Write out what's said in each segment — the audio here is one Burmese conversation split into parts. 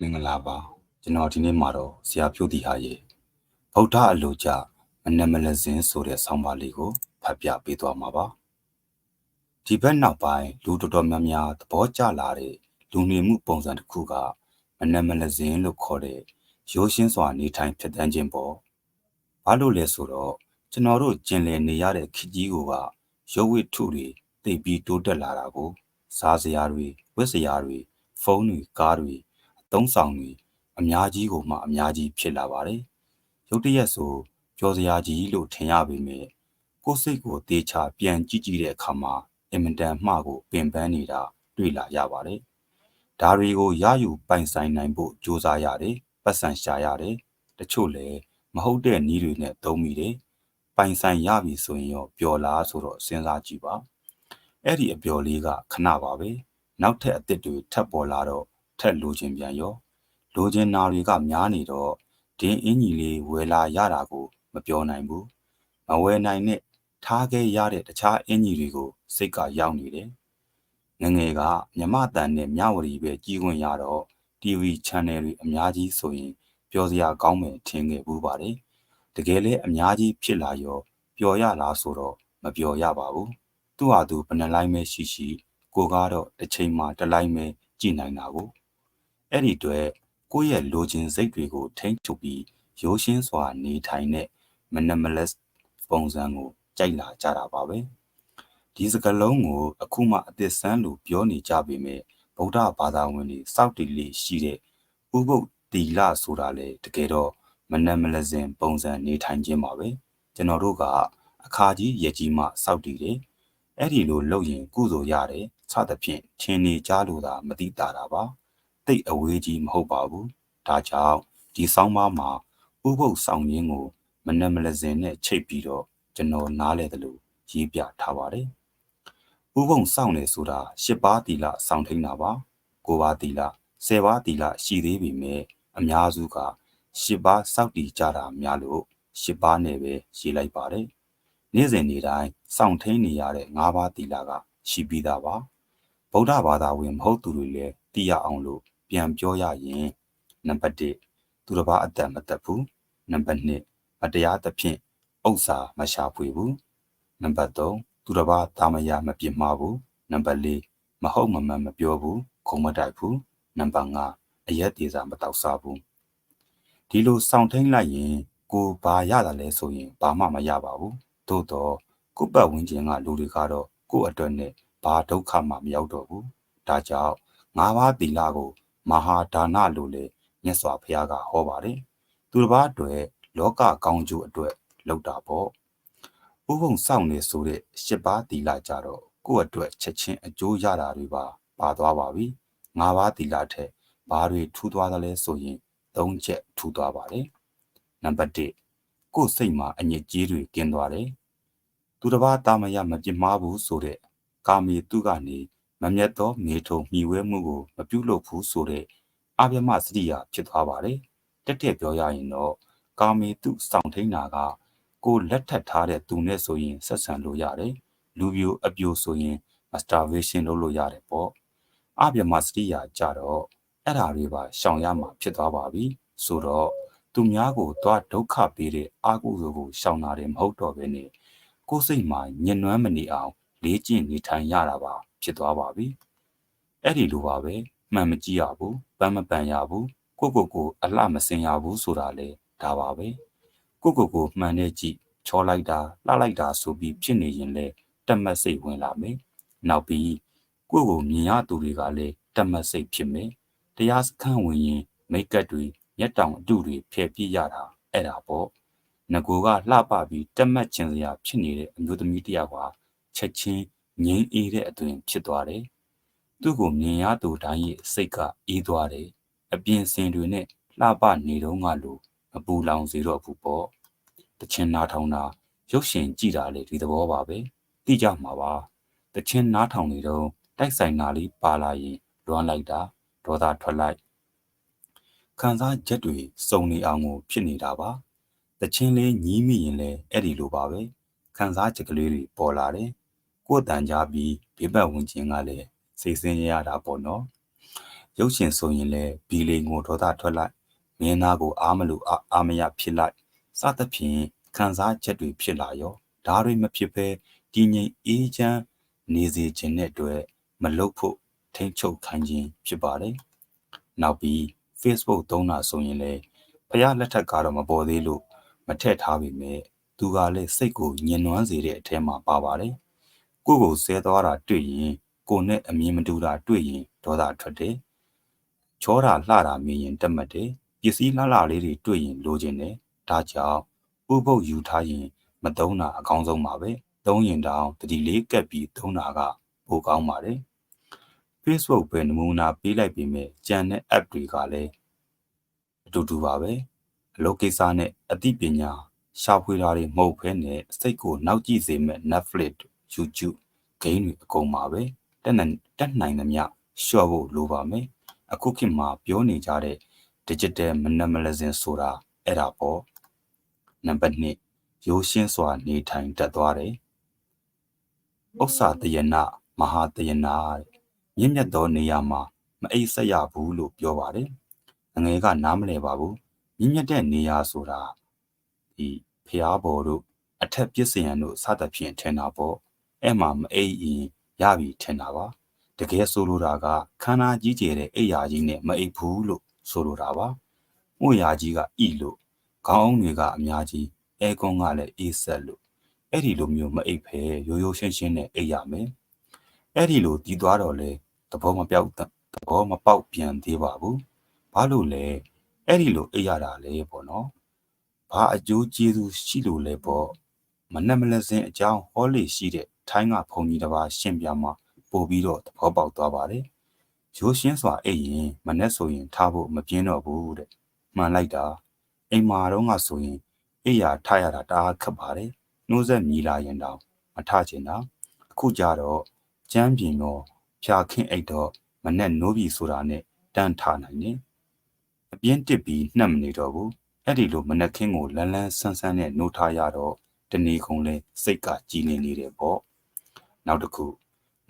မင်္ဂလာပါကျွန်တော်ဒီနေ့မှာတော့ဆရာဖြိုးတီဟာရဲ့ဗုဒ္ဓအလိုကြမနမလဇင်းဆိုတဲ့ဆောင်းပါးလေးကိုဖတ်ပြပေးသွားမှာပါဒီဘက်နောက်ပိုင်းလူတော်တော်များများသဘောကျလာတဲ့လူနေမှုပုံစံတစ်ခုကမနမလဇင်းလို့ခေါ်တဲ့ရိုးရှင်းစွာနေထိုင်ဖြစ်တန်းခြင်းပေါ့ဘာလို့လဲဆိုတော့ကျွန်တော်တို့ကျင်လည်နေရတဲ့ခကြီးကိုကရုပ်ဝိထုတွေသိပြီးတိုးတက်လာတာကိုစားစရာတွေဝတ်စရာတွေဖုန်းတွေကားတွေ သုံးဆောင်တွေအများကြီးကိုမှအများကြီးဖြစ်လာပါတယ်။ရုတ်တရက်ဆိုကြော်စရာကြီးလို့ထင်ရပေမဲ့ကိုယ်စိတ်ကိုတေချာပြန်ကြည့်ကြည့်တဲ့အခါမှာအင်မတန်မှကိုပင်ပန်းနေတာတွေ့လာရပါတယ်။ဒါတွေကိုရယူပိုင်ဆိုင်နိုင်ဖို့ကြိုးစားရတယ်။ပတ်စံရှာရတယ်။တချို့လည်းမဟုတ်တဲ့နည်းတွေနဲ့သုံးမိတယ်။ပိုင်ဆိုင်ရပြီဆိုရင်ရောပျော်လားဆိုတော့စဉ်းစားကြည့်ပါ။အဲ့ဒီအပျော်လေးကခဏပါပဲ။နောက်ထပ်အစ်စ်တွေထပ်ပေါ်လာတော့ ထက်လိုချင်ပြန်ရောလိုချင်နာတွေကများနေတော့ဒင်းအင်ကြီးလေးဝယ်လာရတာကိုမပြောနိုင်ဘူးမဝယ်နိုင်နဲ့ထားခဲ့ရတဲ့တခြားအင်ကြီးတွေကိုစိတ်ကရောက်နေတယ်ငငယ်ကမြမတန်နဲ့မြဝတီပဲကြီးခွင့်ရတော့ TV channel တွေအများကြီးဆိုရင်ပြောစရာကောင်းမယ်ထင်ခဲ့ဘူးပါတယ်တကယ်လဲအများကြီးဖြစ်လာရောပျော်ရလားဆိုတော့မပျော်ရပါဘူးသူ့ဟာသူဘယ်နှလိုက်မဲရှိရှိကိုကတော့တစ်ချိန်မှတစ်လိုက်မဲကြည့်နိုင်တာကို အဲ့ဒီအတွက်ကိုယ့်ရဲ့လိုချင်စိတ်တွေကိုထိန်းချုပ်ပြီးရိုးရှင်းစွာနေထိုင်တဲ့ minimalist ပုံစံကိုကြိုက်လာကြတာပါပဲဒီစကားလုံးကိုအခုမှအသစ်ဆန်းလို့ပြောနေကြပေမဲ့ဗုဒ္ဓဘာသာဝင်တွေစောက်တီလေးရှိတဲ့ဥပုပ်တီလဆိုတာလေတကယ်တော့ minimalism ပုံစံနေထိုင်ခြင်းပါပဲကျွန်တော်တို့ကအခါကြီးရကြီးမှစောက်တီတယ်အဲ့ဒီလိုလုပ်ရင်ကုသိုလ်ရတယ်စသဖြင့်ထင်နေကြလို့သာမသိတာတာပါ တိတ်အဝေးကြီးမဟုတ်ပါဘူး။ဒါကြောင့်ဒီဆောင်းပါးမှာဥပုပ်ဆောင်ရင်းကိုမနမလစင်နဲ့ချိတ်ပြီးတော့ကျွန်တော်နားလဲတယ်လို့ရေးပြထားပါတယ်။ဥပုံဆောင်နေဆိုတာ၈ပါးတီလဆောင်ထိန်တာပါ။၉ပါးတီလ၁၀ပါးတီလရှိသေးပေမဲ့အများစုက၈ပါးစောက်တီကြတာများလို့၈ပါးနဲ့ပဲရေးလိုက်ပါတယ်။နေ့စဉ်နေ့တိုင်းစောင့်ထိန်နေရတဲ့၅ပါးတီလကရှိပြီးသားပါ။ဗုဒ္ဓဘာသာဝင်မဟုတ်သူတွေလည်းသိရအောင်လို့ ပြန်ပြောရရင်နံပါတ်1သူတစ်ပါးအသက်မသက်ဘူးနံပါတ်2မတရားသဖြင့်ဥစ္စာမရှာဖွေဘူးနံပါတ်3သူတစ်ပါးတာမယာမပြစ်မှားဘူးနံပါတ်4မဟုတ်မမှန်မပြောဘူးခုံမတိုက်ဘူးနံပါတ်5အရက်သေးစာမတောက်စားဘူးဒီလိုစောင့်ထိန်လိုက်ရင် ကိုဘာရတာလဲဆိုရင်ဘာမှမရပါဘူးသို့တော့ကိုယ့်ပတ်ဝန်းကျင်ကလူတွေကတော့ကိုယ့်အတွက်နဲ့ဘာဒုက္ခမှမရောက်တော့ဘူးဒါကြောင့်ငါးပါးသီလကို မဟာဒါနလို့လည်းမြတ်စွာဘုရားကဟောပါတယ်သူတစ်ပါးအတွက်လောကကောင်းကျိုးအတွက်လောက်တာပေါ့ဥပုံစောင့်နေဆိုတဲ့ရှစ်ပါးသီလကြတော့ကိုယ့်အတွက်ချက်ချင်းအကျိုးရတာတွေပါပါသွားပါပြီငါးပါးသီလထက်ဘာတွေထူးသွားသလဲဆိုရင်သုံးချက်ထူးသွားပါတယ်နံပါတ်1ကိုယ်စိတ်မှာအညစ်အကြေးတွေကင်းသွားတယ်သူတစ်ပါးတာမယမပြစ်မှားဘူးဆိုတဲ့ကာမီသူကနေ မမြတ်သောနေထုံမှီဝဲမှုကိုမပြုလုပ်ဘူးဆိုတဲ့အပြမစရိယာဖြစ်သွားပါတယ်တက်တက်ပြောရရင်တော့ကာမေတုစောင့်ထိန်တာကကိုလက်ထပ်ထားတဲ့သူနဲ့ဆိုရင်ဆက်ဆံလို့ရတယ်လူပြိုအပြိုဆိုရင် masturbation လုပ်လို့ရတယ်ပေါ့အပြမစရိယာကြတော့အဲ့ဓာတွေပါရှောင်ရမှာဖြစ်သွားပါပြီဆိုတော့သူများကိုသွားဒုက္ခပေးတဲ့အာဟုဆိုကိုရှောင်တာတယ်မဟုတ်တော့ဘဲနဲ့ကိုယ်စိတ်မှာညှဉ်းနှွမ်းမနေအောင်လေးကျင့်နေထိုင်ရတာပါ ဖြစ်သွားပါပြီအဲ့ဒီလိုပါပဲမှန်မကြည့်ရဘူးပန်းမပန်ရဘူးကိုကိုကိုအလှမစင်ရဘူးဆိုတာလေဒါပါပဲကိုကိုကိုမှန်တဲ့ကြည့်ချောလိုက်တာလှလိုက်တာဆိုပြီးဖြစ်နေရင်လေတက်မတ်စိတ်ဝင်လာမယ်နောက်ပြီးကိုကိုမြင်ရသူတွေကလည်းတက်မတ်စိတ်ဖြစ်မယ်တရားစခန်းဝင်ရင်မိတ်ကပ်တွေရက်တောင်အတုတွေဖျက်ပြရတာအဲ့ဒါပေါ့ငကိုကလှပပြီးတက်မတ်ခြင်းစရာဖြစ်နေတဲ့အမျိုးသမီးတယောက်ကချက်ချင်း ငြိမ်းအေးတဲ့အသွင်ဖြစ်သွားတယ်။သူ့ကိုမြင်ရသူတိုင်းရဲ့စိတ်ကအေးသွားတယ်။အပြင်စင်တွေနဲ့လှပနေတော့ငါလိုမပူလောင်စေတော့ဘူးပေါ့။တချင်နာထောင်တာရုပ်ရှင်ကြည့်တာလေဒီသဘောပါပဲ။သိကြမှာပါ။တချင်နာထောင်နေတော့တိုက်ဆိုင်တာလေးပါလာရင်လွမ်းလိုက်တာဒေါသထွက်လိုက်ခံစားချက်တွေစုံနေအောင်ကိုဖြစ်နေတာပါ။တချင်းလေးညီးမိရင်လည်းအဲ့ဒီလိုပါပဲ။ခံစားချက်ကလေးတွေပေါ်လာတယ် ကိုယ်တန်ကြပြီးဘေးပတ်ဝန်းကျင်ကလည်းစိတ်ဆင်းရတာပေါ့နော်ရုပ်ရှင်ဆိုရင်လည်းဘီလီငိုဒေါသထွက်လိုက်မင်းသားကိုအားမလို့အာအာမရဖြစ်လိုက်စသဖြင့်ခံစားချက်တွေဖြစ်လာရောဒါတွေမဖြစ်ဘဲတည်ငြိမ်အေးချမ်းနေစေခြင်းနဲ့အတွက်မလုပ်ဖို့ထိမ့်ချုပ်ခိုင်းခြင်းဖြစ်ပါတယ်နောက်ပြီး Facebook သုံးတာဆိုရင်လည်းဖရလက်ထက်ကတော့မပေါ်သေးလို့မထည့်ထားပေမဲ့သူကလည်းစိတ်ကိုညှဉ်းနှွမ်းစေတဲ့အထဲမှာပါပါတယ် ကိုယ့်ကိုဆဲသွားတာတွေ့ရင်ကိုယ်နဲ့အမြင်မတူတာတွေ့ရင်ဒေါသထွက်တယ်ချောတာလှတာမြင်ရင်တက်မှတ်တယ်ပစ္စည်းလှလှလေးတွေတွေ့ရင်လိုချင်တယ်ဒါကြောင့်ဥပုပ်ယူထားရင်မသုံးတာအကောင်းဆုံးပါပဲသုံးရင်တောင်တတိလေးကပ်ပြီးသုံးတာကပိုကောင်းပါတယ် Facebook ပဲနမူနာပေးလိုက်ပေမဲ့ကြံတဲ့ app တွေကလည်းအတူတူပါပဲအလုပ်ကိစ္စနဲ့အသိပညာရှာဖွေတာတွေမဟုတ်ဘဲနဲ့စိတ်ကိုနောက်ကျစေမဲ့ Netflix YouTube ဂိမ်းတွေအကုန်ပါပဲတက်နိုင်တက်နိုင်သမျှရှော့ဖို့လိုပါမယ်အခုခေတ်မှာပြောနေကြတဲ့ digital minimalism ဆိုတာအဲ့ဒါပေါ့နံပါတ်1ရိုးရှင်းစွာနေထိုင်တတ်သွားတယ်ဥစ္စာတယနာမဟာတယနာမြင့်မြတ်သောနေရာမှာမအိပ်ဆက်ရဘူးလို့ပြောပါတယ်ငယ်ကနားမလဲပါဘူးမြင့်မြတ်တဲ့နေရာဆိုတာဒီဖျားဘော်တို့အထက်ပစ္စယံတို့စသဖြင့်ထင်တာပေါ့ အဲ့မှာမအိပ်ရင်ရပြီထင်တာပါတကယ်ဆိုလိုတာကခန္ဓာကြီးကျယ်တဲ့အိယာကြီးနဲ့မအိပ်ဘူးလို့ဆိုလိုတာပါမှုရာကြီးကဣလို့ခေါင်းတွေကအများကြီးအဲကွန်ကလည်းအေးဆက်လို့အဲ့ဒီလိုမျိုးမအိပ်ဖဲရိုးရိုးရှင်းရှင်းနဲ့အိပ်ရမယ်အဲ့ဒီလိုတည်သွားတော့လေသဘောမပြောက်သဘောမပေါက်ပြန်သေးပါဘူးဘာလို့လဲအဲ့ဒီလိုအိပ်ရတာလေပေါ့နော်ဘာအကျိုးကျေးဇူးရှိလို့လဲပေါ့မနှက်မလစင်အကြောင်းဟောလေရှိတဲ့ ထိုင်းကဘုံကြီးတစ်ပါးရှင်းပြမှာပို့ပြီးတော့သဘောပေါက်သွားပါတယ်ရိုးရှင်းစွာအိပ်ရင်မနဲ့ဆိုရင်ထားဖို့မပြင်းတော့ဘူးတဲ့မှန်လိုက်တာအိမ်မာတော့ကဆိုရင်အိယာထားရတာတအားခက်ပါတယ်နှိုးဆက်မြည်လာရင်တော့မထချင်တာအခုကြတော့ကျမ်းပြင်တော့ဖြာခင်းအိတ်တော့မနဲ့နိုးပြီဆိုတာနဲ့တန်းထနိုင်တယ်အပြင်းတစ်ပြီးနှက်မနေတော့ဘူးအဲ့ဒီလိုမနဲ့ခင်းကိုလန်းလန်းဆန်းဆန်းနဲ့နိုးထားရတော့တဏီကုံလဲစိတ်ကကြည်နေနေတယ်ပေါ့ နောက်တစ်ခု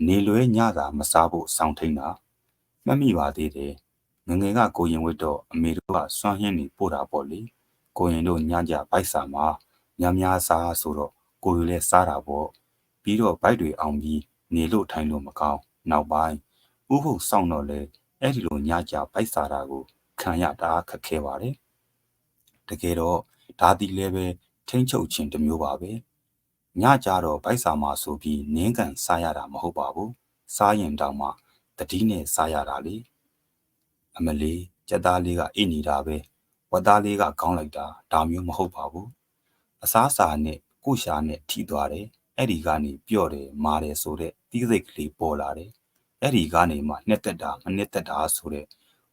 နေလွဲညတာမစားဖို့စောင့်ထိန်တာမှတ်မိပါသေးတယ်ငငယ်ကကိုရင်ဝတ်တော့အမေတို့ကစွန့်ဟင်းနေပို့တာပေါ့လေကိုရင်တို့ညကြဘိုက်စာမှာများများစားဆိုတော့ကိုရီလည်းစားတာပေါ့ပြီးတော့ဘိုက်တွေအောင်ပြီးနေလို့ထိုင်လို့မကောင်းနောက်ပိုင်းဥပုပ်ဆောင်တော့လေအဲ့ဒီလိုညကြဘိုက်စားတာကိုခံရတာခက်ခဲပါတယ်တကယ်တော့ဒါတီလည်းပဲထိမ့်ချုပ်ခြင်းတစ်မျိုးပါပဲ ညကြတော့ဗိုက်စာမှာဆိုပြီးနင်းကန်စားရတာမဟုတ်ပါဘူးစားရင်တောင်မှတတိနဲ့စားရတာလေအမလေးကြက်သားလေးကအိနေတာပဲဝက်သားလေးကကောင်းလိုက်တာဒါမျိုးမဟုတ်ပါဘူးအစားစာနဲ့ကိုရှာနဲ့ထိသွားတယ်အဲ့ဒီကနေပြော့တယ်မာတယ်ဆိုတဲ့တီးစိတ်ကလေးပေါ်လာတယ်အဲ့ဒီကနေမှနှစ်သက်တာမနှစ်သက်တာဆိုတဲ့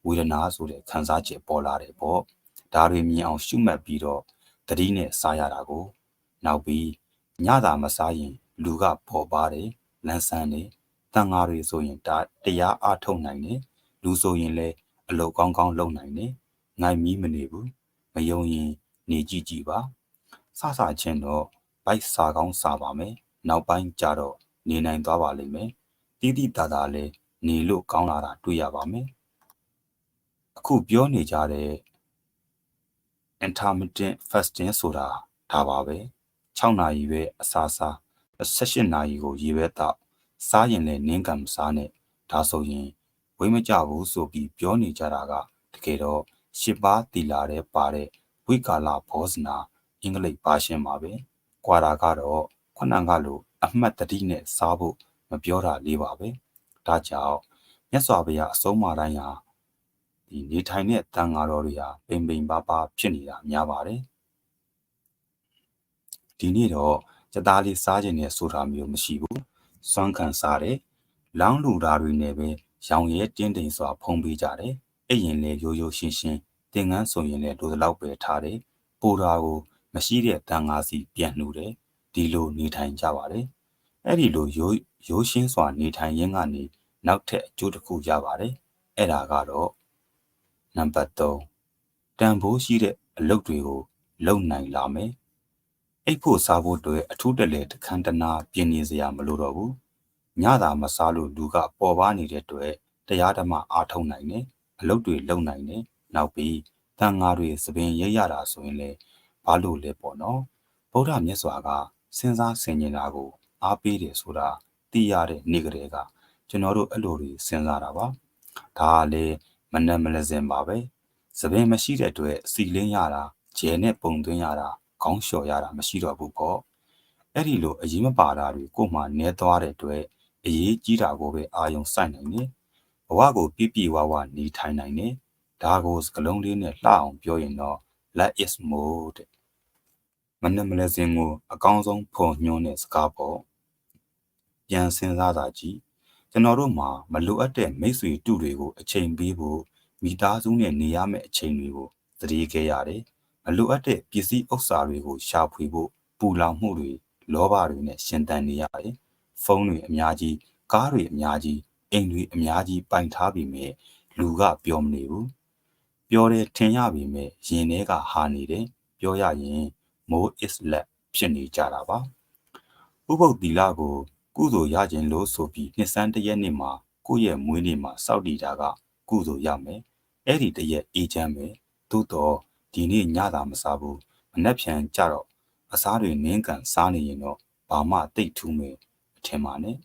ဝေဒနာဆိုတဲ့ခံစားချက်ပေါ်လာတယ်ပေါ့ဒါတွေမြင်အောင်ရှုမှတ်ပြီးတော့တတိနဲ့စားရတာကို နောက်ပြီး ညသာမစားရင် လူကပေါ်ပါတယ်လန်းဆန်းနေတန်ငါတွေဆိုရင်ဒါတရားအားထုတ်နိုင်တယ်လူဆိုရင်လည်းအလုပ်ကောင်းကောင်းလုပ်နိုင်တယ်ငိုင်မီးမနေဘူးမယုံရင်နေကြည့်ကြည့်ပါစစချင်းတော့ဘိုက်စာကောင်းစာပါမယ်နောက်ပိုင်းကျတော့နေနိုင်သွားပါလိမ့်မယ်တီးတီးတာတာလည်းနေလို့ကောင်းလာတာတွေ့ရပါမယ်အခုပြောနေကြတဲ့ intermittent fasting ဆိုတာဒါပါပဲ 6နာရီပဲအစားစား18နာရီကိုရေပဲတောက်စားရင်လည်းနင်းကံမစားနဲ့ဒါဆိုရင်ဝိမကြဘူးဆိုပြီးပြောနေကြတာကတကယ်တော့ရှစ်ပါးတီလာတဲ့ပါတဲ့ဝိကာလဘောဇနာအင်္ဂလိပ်ပါရှင်ပါပဲ။ကွာတာကတော့ခုနကလိုအမှတ်တတိနဲ့စားဖို့မပြောတာလေးပါပဲ။ဒါကြောင့်မြတ်စွာဘုရားအဆုံးအမတိုင်းဟာဒီနေထိုင်တဲ့တန်ဃာတော်တွေဟာပိန်ပိန်ပါပါဖြစ်နေတာများပါတယ် ဒီနေ့တော့ကြသားလေးစားခြင်းနဲ့ဆိုတာမျိုးမရှိဘူးစွမ်းခံစားတယ်လောင်းလူဓာတွေနဲ့ပဲရောင်ရဲတင်းတိမ်စွာဖုံးပေးကြတယ်အဲ့ရင်လေရိုးရိုးရှင်းရှင်းတင်ငန်းဆိုရင်လည်းလိုသလောက်ပဲထားတယ်ပိုတာကိုမရှိတဲ့တန်ငါစီပြန်လှူတယ်ဒီလိုနေထိုင်ကြပါတယ်အဲ့ဒီလိုရိုးရိုးရှင်းစွာနေထိုင်ရင်းကနေနောက်ထပ်အကျိုးတစ်ခုရပါတယ်အဲ့ဒါကတော့နံပါတ်3တန်ဖိုးရှိတဲ့အလုပ်တွေကိုလုပ်နိုင်လာမယ် အိတ်ဖို့စားဖို့အတွက်အထူးတလဲတခန်းတနာပြင်နေစရာမလိုတော့ဘူးညသာမစားလို့လူကပေါ်ပါနေတဲ့အတွက်တတရားဓမ္မအားထုတ်နိုင်တယ်အလုပ်တွေလုပ်နိုင်တယ်နောက်ပြီးတန်ဃာတွေသပင်ရိပ်ရတာဆိုရင်လည်းဘာလို့လဲပေါ့နော်ဗုဒ္ဓမြတ်စွာကစဉ်းစားဆင်ခြင်တာကို အားပေးတယ်ဆိုတာသိရတဲ့နေ့ကလေးကကျွန်တော်တို့အဲ့လိုတွေစဉ်းစားတာပါဒါကလေမနှက်မလစင်ပါပဲသပင်မရှိတဲ့အတွက်စီလင်းရတာကျဲနဲ့ပုံသွင်းရတာ ခေါင်းလျှော်ရတာမရှိတော့ဘူးပေါ့အဲ့ဒီလိုအရေးမပါတာတွေကိုမှနဲသွားတဲ့အတွက်အရေးကြီးတာကိုပဲအာယုံစိုက်နိုင်တယ်ဘဝကိုပြည့်ပြည့်ဝဝနေထိုင်နိုင်တယ်ဒါကိုစကလုံးလေးနဲ့လှအောင်ပြောရင်တော့ let is more တဲ့မနှမလဲစင်ကိုအကောင်းဆုံးဖုံညွှန်းတဲ့စကားပေါ့ပြန်စဉ်းစားတာကြည့်ကျွန်တော်တို့မှာမလိုအပ်တဲ့မိတ်ဆွေတူတွေကိုအချိန်ပေးဖို့မိသားစုနဲ့နေရမယ့်အချိန်တွေကိုသတိခဲ့ရတယ် မလိုအပ်တဲ့ပစ္စည်းဥစ္စာတွေကိုရှာဖွေဖို့ပူလောင်မှုတွေလောဘတွေနဲ့ရှင်သန်နေရတယ်ဖုန်းတွေအများကြီးကားတွေအများကြီးအိမ်တွေအများကြီးပိုင်ထားပြီးမြဲလူကပြောမနေဘူးပြောတယ်ထင်ရပြီမဲ့ရင်ထဲကဟာနေတယ်ပြောရရင် more is less ဖြစ်နေကြတာပါဥပုပ်တီလာကို ကုသိုလ်ရခြင်းလို့ဆိုပြီးနှစ်စန်းတရက်နေ့မှာကိုယ့်ရဲ့မွေးနေ့မှာစောက်တည်တာက ကုသိုလ်ရမယ်အဲ့ဒီတရက်အေးချမ်းပဲသို့တော့ ဒီနေ့ညတာမစားဘူးမနှက်ဖြန်ကြတော့အစားတွေနင်းကန်စားနေရင်တော့ဘာမှတိတ်ထူးမယ်အထင်ပါနဲ့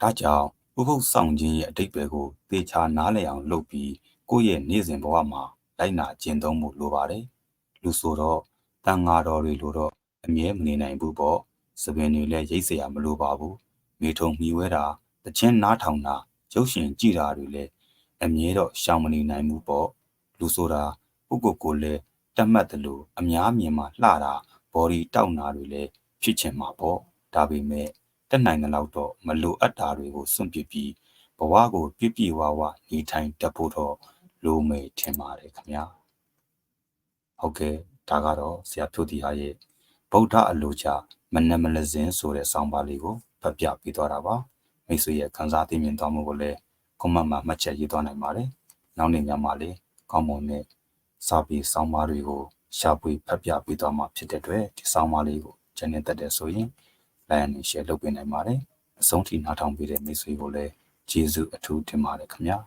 ဒါကြောင့်ဥပုပ်ဆောင်ခြင်းရဲ့အတိတ်ပဲကိုသေချာနားလည်အောင်လုပ်ပြီးကိုယ့်ရဲ့နေ့စဉ်ဘဝမှာလိုက်နာကျင့်သုံးမှုလိုပါတယ်။လူဆိုတော့တန်ဃာတော်တွေလိုတော့အမြဲမနေနိုင်ဘူးပေါ့။စပင်တွေလည်းရိတ်เสียမလိုပါဘူး။မိထုံမိဝဲတာတချင်းနားထောင်တာရုပ်ရှင်ကြည့်တာတွေလည်းအမြဲတော့ရှောင်မနေနိုင်ဘူးပေါ့။ လူဆိုတာပုဂ္ဂိုလ်ကိုလည်းတတ်မှတ်တယ်လို့အများမြင်မှာလှတာဘော်ဒီတောက်နာတွေလည်းဖြစ်ချင်မှာပေါ့။ဒါပေမဲ့တက်နိုင်တဲ့လောက်တော့မလိုအပ်တာတွေကိုစွန့်ပစ်ပြီးဘဝကိုပြည့်ပြည့်ဝဝနေထိုင်တတ်ဖို့တော့လိုမယ်ထင်ပါတယ်ခင်ဗျာဟုတ်ကဲ့ဒါကတော့ဆရာဖြိုတီဟာရဲ့ဗုဒ္ဓအလိုချမနမလစင်ဆိုတဲ့ဆောင်းပါးလေးကိုဖတ်ပြပေးသွားတာပါမိတ်ဆွေရဲ့ခန်းစားသိမြင်သွားမှုကိုလည်းကွန်မန့်မှာမှတ်ချက်ရေးသွားနိုင်ပါတယ်နောက်နေ့ညမှာလည်း ကောင်းမွန်တဲ့စာပေဆောင်းပါးတွေကိုရှာဖွေဖတ်ပြပေးသွားမှာဖြစ်တဲ့အတွက်ဒီဆောင်းပါးလေးကိုကျန်နေတတ်တဲ့ဆိုရင် like and share လုပ်ပေးနိုင်ပါတယ်အဆုံးထိနားထောင်ပေးတဲ့မိတ်ဆွေကိုလည်းကျေးဇူးအထူးတင်ပါတယ်ခင်ဗျာ